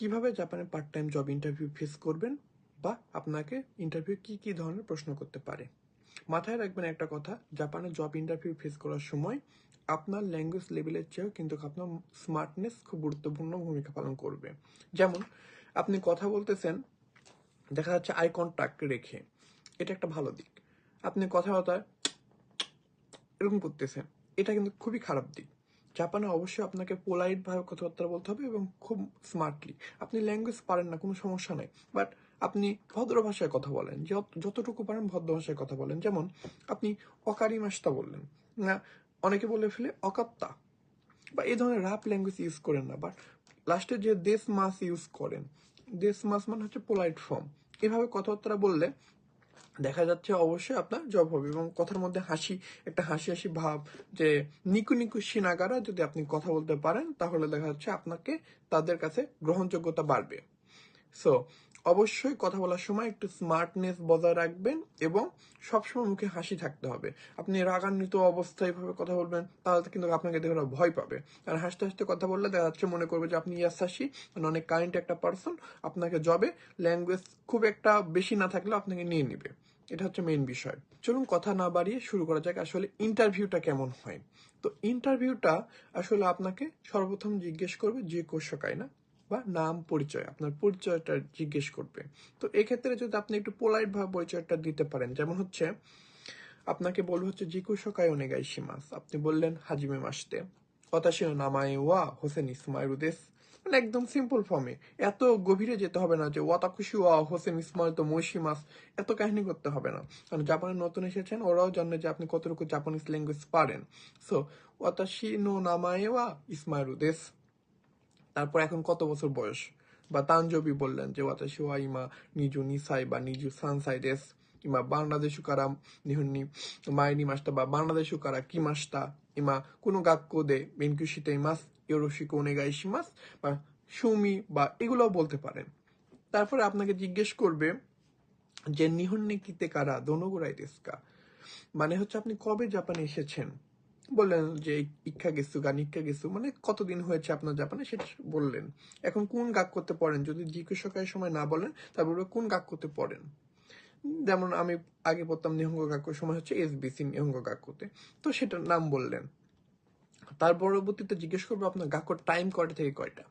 কীভাবে জাপানে part time job interview face করবেন বা আপনাকে ইন্টারভিউ কি কি ধরনের প্রশ্ন করতে পারে? মাথায় রাখবেন একটা কথা, জাপানে জব ইন্টারভিউ ফেস করার সময় আপনার ল্যাঙ্গুয়েজ লেভেলের চেয়েও কিন্তু আপনার স্মার্টনেস খুব গুরুত্বপূর্ণ ভূমিকা পালন করবে। যেমন, আপনি কথা বলতেছেন, দেখা যাচ্ছে আই কন্ট্যাক্ট রেখে। এটা একটা ভালো দিক। আপনি কথাবার্তা এরকম করতেছেন, এটা কিন্তু খুবই খারাপ দিক। জাপানে অবশ্যই আপনাকে পোলাইট ভাবে কথাবার্তা বলতে হবে এবং খুব স্মার্টলি আপনি ল্যাঙ্গুয়েজ পারেন না, কোনো সমস্যা নেই। বাট আপনি ভদ্র ভাষায় কথা বলেন, যত- যতটুকু পারেন ভদ্র ভাষায় কথা বলেন। যেমন আপনি অকারি মাসটা বললেন। না, অনেকে বলে ফেলে অকাত্তা। বা এই ধরনের রাপ ল্যাঙ্গুয়েজ ইউজ করেন না। বাট লাস্টে যে দেশ মাস ইউজ করেন, দেশ মাস মানে হচ্ছে পোলাইট ফর্ম এভাবে কথাবার্তা বললে দেখা যাচ্ছে অবশ্যই আপনার জব হবে এবং কথার মধ্যে হাসি, একটা হাসি হাসি ভাব যে নিকু নিকু সিনাগারা যদি আপনি কথা বলতে পারেন, তাহলে দেখা যাচ্ছে আপনাকে তাদের কাছে গ্রহণযোগ্যতা বাড়বে। সো অবশ্যই কথা বলার সময় একটু স্মার্টনেস বজায় রাখবেন এবং সবসময় মুখে হাসি থাকতে হবে। আপনি রাগান্বিত অবস্থায় এভাবে কথা বলবেন, তাহলে কিন্তু আপনাকে দেখে ভয় পাবে। আর হাসতে হাসতে কথা বললে দেখা যাচ্ছে মনে করবে যে আপনি ইয়াস হাসি মানে অনেক কাইন্ড একটা পার্সন আপনাকে জবে ল্যাঙ্গুয়েজ খুব একটা বেশি না থাকলেও আপনাকে নিয়ে নিবে। এটা হচ্ছে মেইন বিষয়। চলুন কথা না বাড়িয়ে শুরু করা যাক আসলে ইন্টারভিউটা কেমন হয়। তো ইন্টারভিউটা আসলে আপনাকে সর্বপ্রথম জিজ্ঞেস করবে যে কোষকায় না? বা নাম পরিচয়, আপনার পরিচয়টা জিজ্ঞেস করবে। তো এক্ষেত্রে যদি আপনি একটু পোলাইট ভাবে পরিচয়টা দিতে পারেন, যেমন হচ্ছে, আপনাকে বলব হচ্ছে, জিকু সকায় অনেগাই শিমাস। আপনি বললেন, হাজিমে মাসতে। অতাশি নামায় ওয়া হোসেন ইসমাইল দেশ। মানে একদম সিম্পল ফর্মে এত গভীরে যেতে হবে না যে, ওয়াতাকুশি ওয়া হোসেন ইসমাইল তো মৈশিমাস এত কাহিনী করতে হবে না। কারণ জাপানে নতুন এসেছেন, ওরাও জানে যে আপনি কতটুকু জাপানিজ ল্যাঙ্গুয়েজ পারেন। সো ওয়াতাশি নো নামায় ওয়া ইসমাইল দেশ। তারপর এখন কত বছর বয়স? বা তানজবি বললেন যে ওয়াতাশি ওয়া ইমা নিজু নিসাই বা নিজু সানসাই দেশ কিংবা বাংলাদেশ কারা নিহন্নি মাইনি মাসটা বা বাংলাদেশ কারা কি মাসটা ইমা কোনো গাক্কো দে বেনকুশিতে মাস ইয়োরোশিকো ওনেগাইশি মাস বা সুমি বা এগুলোও বলতে পারেন। তারপরে আপনাকে জিজ্ঞেস করবে যে, নিহন্নি কিতে কারা? দোনোগুরাই দেশকা মানে হচ্ছে আপনি কবে জাপানে এসেছেন? বললেন যে, ইচ্ছা গেছু গান ইচ্ছা গেছু মানে কতদিন হয়েছে আপনার জাপানে সেটা বললেন। এখন কোন গাক করতে পড়েন যদি জিজ্ঞাসকের সময় না বলেন, তারপরে কোন গাক করতে পড়েন যেমন আমি আগে পড়তাম নিহঙ্গ গাক্কুর সময় হচ্ছে এসবিসি নিহঙ্গ গাক্কুতে তো সেটার নাম বললেন। তার পরবর্তীতে জিজ্ঞেস করব আপনার গাক্কর টাইম কয়টা থেকে কয়টা?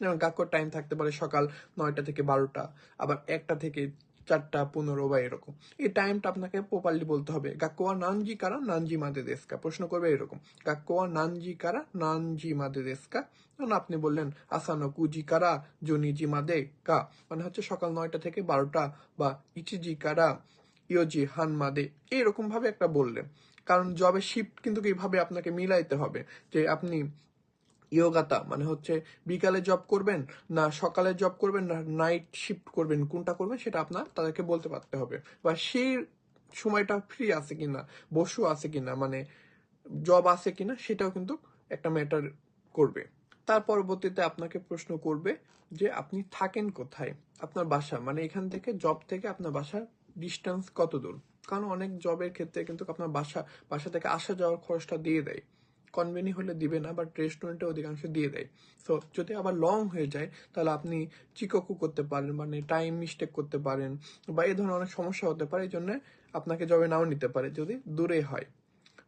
যেমন গাক্কর টাইম থাকতে পারে সকাল নয়টা থেকে বারোটা, আবার একটা থেকে চারটা, পনেরো বা এরকম। এই টাইমটা আপনাকে প্রপারলি বলতে হবে, গাক্কোয়া নানজি কারা, নানজি মাদে দেশকা? প্রশ্ন করবে এরকম, গাক্কোয়া নানজি কারা, নানজি মাদে দেশকা? যেমন আপনি বললেন, আসানো কুজি কারা, জুনিজি মাদে কা? মানে হচ্ছে সকাল নয়টা থেকে বারোটা বা ইচিজি কারা, ইয়োজি হান মাদে। এইরকম ভাবে একটা বললেন। কারণ জবে শিফট কিন্তু এইভাবে আপনাকে মিলাইতে হবে যে আপনি ইয়োগাতা মানে হচ্ছে বিকালে জব করবেন না সকালে জব করবেন না নাইট শিফট করবেন, কোনটা করবেন সেটা আপনার তাদেরকে বলতে পারতে হবে। বা সেই সময়টা ফ্রি আছে কিনা, বসু আছে কিনা মানে জব আছে কিনা সেটাও কিন্তু একটা ম্যাটার করবে। তার পরবর্তীতে আপনাকে প্রশ্ন করবে যে আপনি থাকেন কোথায়? আপনার বাসা মানে এখান থেকে জব থেকে আপনার বাসার ডিস্টেন্স কত দূর কারণ অনেক জবের ক্ষেত্রে কিন্তু আপনার বাসা বাসা থেকে আসা যাওয়ার খরচটা দিয়ে দেয়। কনভেনি হলে দিবে না বাট রেস্টুরেন্টে অধিকাংশ দিয়ে দেয়। সো যদি আবার লং হয়ে যায়, তাহলে আপনি চিককু করতে পারেন মানে টাইম মিস্টেক করতে পারেন, বা এই ধরনের অনেক সমস্যা হতে পারে, এই জন্য আপনাকে জবে নাও নিতে পারে, যদি দূরে হয়।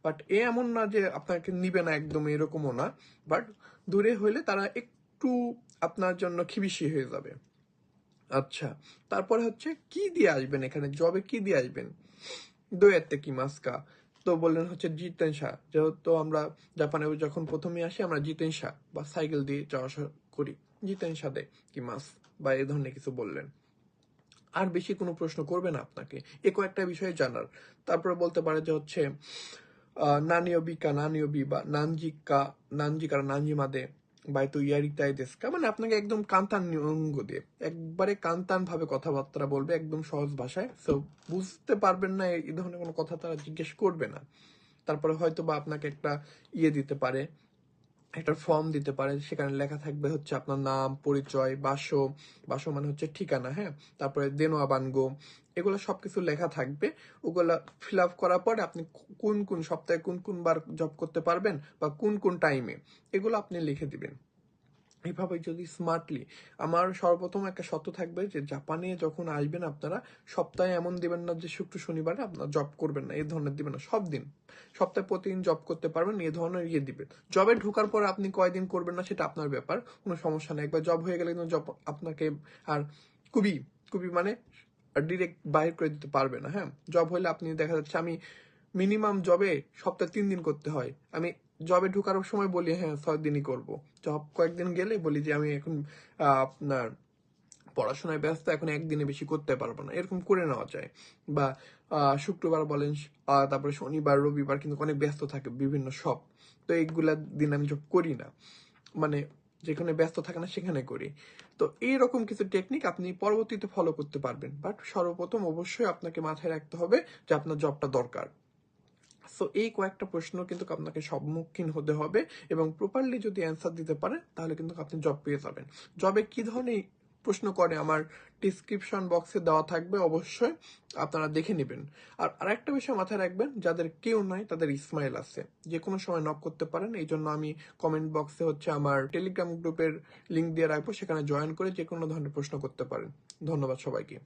বাট এ এমন না যে আপনাকে নিবে না একদম, এরকমও না বাট দূরে হইলে তারা একটু আপনার জন্য খিবিসি হয়ে যাবে। আচ্ছা তারপরে হচ্ছে, কি দিয়ে আসবেন এখানে? জবে কি দিয়ে আসবেন? দোয়েতে কি মাস্কা তো বললেন হচ্ছে জিতেন শাহ। যেহেতু আমরা জাপানে যখন প্রথমে আসি, আমরা জিতেন শাহ বা সাইকেল দিয়ে যাওয়া আসা করি। জিতেন শাহ দে কি মাস বা এই ধরনের কিছু বললেন। আর বেশি কোনো প্রশ্ন করবে না আপনাকে। এ কয়েকটা বিষয়ে জানার। তারপরে বলতে পারে যে হচ্ছে নানিও বিকা, নানিও বি নানজিকা নানজিকার নানজিমাদে বাই তো ইয়ারিতাই দেশকা মানে আপনাকে একদম কান্তান অঙ্গ দিয়ে, একবারে কান্তান ভাবে কথাবার্তা বলবে একদম সহজ ভাষায়। সো বুঝতে পারবেন না, এই ধরনের কোনো কথা তারা জিজ্ঞেস করবে না। তারপরে হয়তো বা আপনাকে একটা ইয়ে দিতে পারে, একটা ফর্ম দিতে পারে, সেখানে লেখা থাকবে হচ্ছে আপনার নাম, পরিচয়, বাসো। বাসো মানে হচ্ছে ঠিকানা হ্যাঁ? তারপরে দেনোয়া বানগো এগুলো সবকিছু লেখা থাকবে। ওগুলো ফিল আপ করার পরে আপনি কোন কোন সপ্তাহে কোন কোন বার জব করতে পারবেন বা কোন কোন টাইমে, এগুলো আপনি লিখে দিবেন। এভাবে যদি স্মার্টলি আমার সর্বপ্রথম একটা শর্ত থাকবে যে জাপানে যখন আসবেন আপনারা, সপ্তাহে এমন দিবেন না যে শুক্র, শনিবারে আপনার জব করবেন না এই ধরনের দিবেন না, সব দিন। সপ্তাহে প্রতিদিন জব করতে পারবেন এই ধরনের ইয়ে দিবেন। জবে ঢোকার পর আপনি কয়দিন করবেন না, সেটা আপনার ব্যাপার, কোনো সমস্যা নেই। একবার জব হয়ে গেলে কিন্তু জব আপনাকে আর খুবই খুবই মানে ডিরেক্ট বাইর করে দিতে পারবে না হ্যাঁ? জব হলে আপনি দেখা যাচ্ছে আমি মিনিমাম জবে সপ্তাহে তিন দিন করতে হয়। আমি জবে ঢোকার সময় বলি হ্যাঁ ছয় দিনই করব। জব কয়েকদিন গেলে বলি যে, আমি এখন আপনার পড়াশোনায় ব্যস্ত, এখন একদিনে বেশি করতে পারব না। এরকম করে নেওয়া যায়। বা শুক্রবার বলেন তারপরে শনিবার, রবিবার কিন্তু অনেক ব্যস্ত থাকে বিভিন্ন সব। তো এইগুলা দিন আমি জব করি না। মানে যেখানে ব্যস্ত থাকে না, সেখানে করি। তো এই রকম কিছু টেকনিক আপনি পরবর্তীতে ফলো করতে পারবেন। বাট সর্বপ্রথম অবশ্যই আপনাকে মাথায় রাখতে হবে যে আপনার জবটা দরকার। সো এই কয়েকটা প্রশ্ন কিন্তু আপনাকে সম্মুখীন হতে হবে এবং প্রপারলি যদি অ্যান্সার দিতে পারেন, তাহলে কিন্তু আপনি জব পেয়ে যাবেন। জবে কি ধরনের প্রশ্ন করে, আমার ডিসক্রিপশন বক্সে দেওয়া থাকবে অবশ্যই, আপনারা দেখে নেবেন। আর আরেকটা বিষয় মাথায় রাখবেন, যাদের কেউ নাই, তাদের ইসমাইল আছে। যে কোনো সময় নক করতে পারেন এই জন্য আমি কমেন্ট বক্সে হচ্ছে আমার টেলিগ্রাম গ্রুপের লিঙ্ক দিয়ে রাখব, সেখানে জয়েন করে যে কোনো ধরনের প্রশ্ন করতে পারেন। ধন্যবাদ সবাইকে।